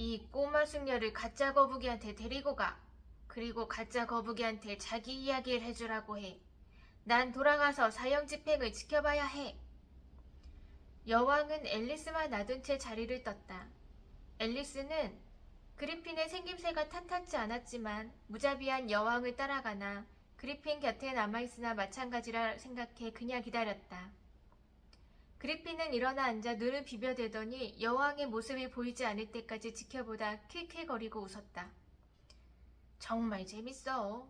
이 꼬마 숙녀를 가짜 거북이한테 데리고 가. 그리고 가짜 거북이한테 자기 이야기를 해주라고 해. 난 돌아가서 사형 집행을 지켜봐야 해. 여왕은 앨리스만 놔둔 채 자리를 떴다. 앨리스는 그리핀의 생김새가 탓하지 않았지만 무자비한 여왕을 따라가나 그리핀 곁에 남아있으나 마찬가지라 생각해 그냥 기다렸다. 그리핀은 일어나 앉아 눈을 비벼대더니 여왕의 모습이 보이지 않을 때까지 지켜보다 킬킬거리고 웃었다. 정말 재밌어.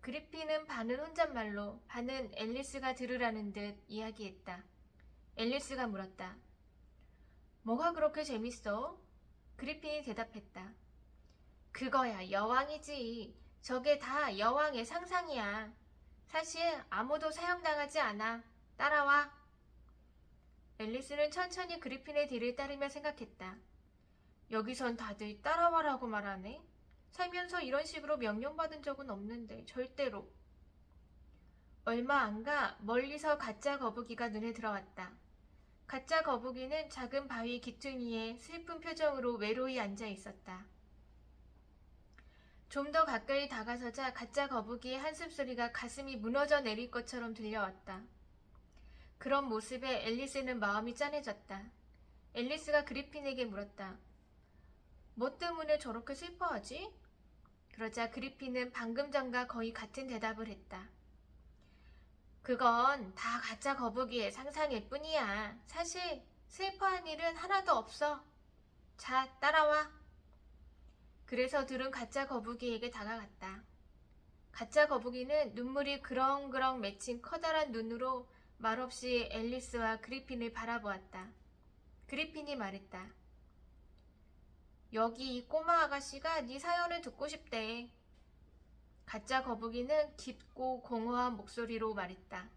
그리핀은 반은 혼잣말로 반은 앨리스가 들으라는 듯 이야기했다. 앨리스가 물었다. 뭐가 그렇게 재밌어? 그리핀이 대답했다. 그거야 여왕이지. 저게 다 여왕의 상상이야. 사실 아무도 사형당하지 않아. 따라와. 앨리스는 천천히 그리핀의 뒤를 따르며 생각했다. 여기선 다들 따라와라고 말하네. 살면서 이런 식으로 명령받은 적은 없는데 절대로. 얼마 안 가 멀리서 가짜 거북이가 눈에 들어왔다. 가짜 거북이는 작은 바위 기퉁이에 슬픈 표정으로 외로이 앉아 있었다. 좀 더 가까이 다가서자 가짜 거북이의 한숨 소리가 가슴이 무너져 내릴 것처럼 들려왔다. 그런 모습에 앨리스는 마음이 짠해졌다. 앨리스가 그리핀에게 물었다. 뭐 때문에 저렇게 슬퍼하지? 그러자 그리핀은 방금 전과 거의 같은 대답을 했다. 그건 다 가짜 거북이의 상상일 뿐이야. 사실 슬퍼한 일은 하나도 없어. 자, 따라와. 그래서 둘은 가짜 거북이에게 다가갔다. 가짜 거북이는 눈물이 그렁그렁 맺힌 커다란 눈으로 말없이 앨리스와 그리핀을 바라보았다. 그리핀이 말했다. 여기 이 꼬마 아가씨가 네 사연을 듣고 싶대. 가짜 거북이는 깊고 공허한 목소리로 말했다.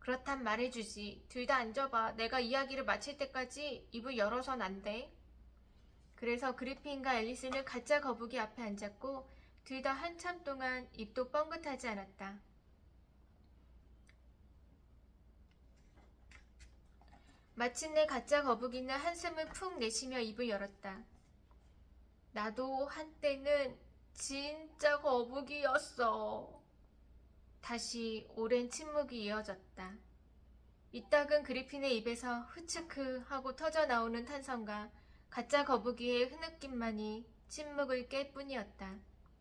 그렇단 말해주지. 둘 다 앉아봐. 내가 이야기를 마칠 때까지 입을 열어선 안 돼. 그래서 그리핀과 앨리스는 가짜 거북이 앞에 앉았고 둘 다 한참 동안 입도 뻥긋하지 않았다. 마침내 가짜 거북이는 한숨을 푹 내쉬며 입을 열었다. 나도 한때는 진짜 거북이였어. 다시 오랜 침묵이 이어졌다. 이따금 그리핀의 입에서 흐츠크 하고 터져 나오는 탄성과 가짜 거북이의 흐느낌만이 침묵을 깰 뿐이었다.